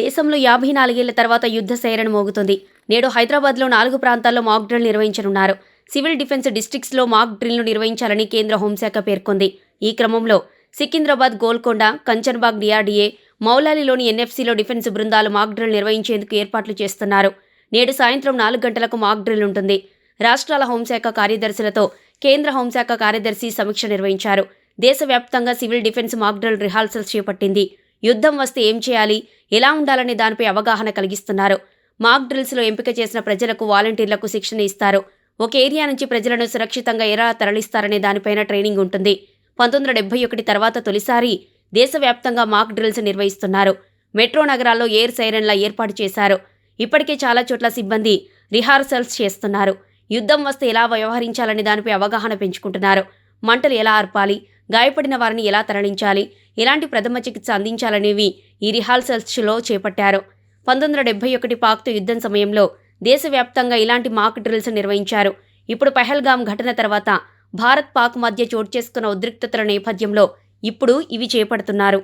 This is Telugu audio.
దేశంలో యాభై నాలుగేళ్ళ తర్వాత యుద్ధ సైరన్ మోగుతుంది. నేడు హైదరాబాద్లో నాలుగు ప్రాంతాల్లో మాక్ డ్రిల్ నిర్వహించనున్నారు. సివిల్ డిఫెన్స్ డిస్టిక్స్లో మాక్ డ్రిల్ను నిర్వహించాలని కేంద్ర హోంశాఖ పేర్కొంది. ఈ క్రమంలో సికింద్రాబాద్ గోల్కొండ కంచన్బాగ్ డిఆర్డీఏ మౌలాలిలోని ఎన్ఎఫ్సీలో డిఫెన్స్ బృందాలు మాక్ డ్రిల్ నిర్వహించేందుకు ఏర్పాట్లు చేస్తున్నారు. నేడు సాయంత్రం నాలుగు గంటలకు మాక్ డ్రిల్ ఉంటుంది. రాష్ట్రాల హోంశాఖ కార్యదర్శులతో కేంద్ర హోంశాఖ కార్యదర్శి సమీక్ష నిర్వహించారు. దేశవ్యాప్తంగా civil defence mock drill rehearsals చేపట్టింది. యుద్ధం వస్తే ఏం చేయాలి? ఎలా ఉండాలనే దానిపై అవగాహన కలిగిస్తున్నారు. మాక్ డ్రిల్స్లో ఎంపిక చేసిన ప్రజలకు వాలంటీర్లకు శిక్షణ ఇస్తారు. ఒక ఏరియా నుంచి ప్రజలను సురక్షితంగా ఎలా తరలిస్తారనే దానిపైన ట్రైనింగ్ ఉంటుంది. పంతొమ్మిది వందల డెబ్బై ఒకటి తర్వాత తొలిసారి దేశవ్యాప్తంగా మాక్ డ్రిల్స్ నిర్వహిస్తున్నారు. మెట్రో నగరాల్లో ఎయిర్ సైరన్ల ఏర్పాటు చేశారు. ఇప్పటికే చాలా చోట్ల సిబ్బంది రిహార్సల్స్ చేస్తున్నారు. యుద్ధం వస్తే ఎలా వ్యవహరించాలనే దానిపై అవగాహన పెంచుకుంటున్నారు. మంటలు ఎలా ఆర్పాలి? గాయపడిన వారిని ఎలా తరలించాలి? ఎలాంటి ప్రథమ చికిత్స అందించాలనేవి ఈ రిహార్సల్స్లో చేపట్టారు. పంతొమ్మిది వందల డెబ్బై ఒకటి పాక్తో యుద్ధం సమయంలో దేశవ్యాప్తంగా ఇలాంటి మాక్ డ్రిల్స్ నిర్వహించారు. ఇప్పుడు పహల్గామ్ ఘటన తర్వాత భారత్ పాక్ మధ్య చోటు చేసుకున్న ఉద్రిక్తతల నేపథ్యంలో ఇప్పుడు ఇవి చేపడుతున్నారు.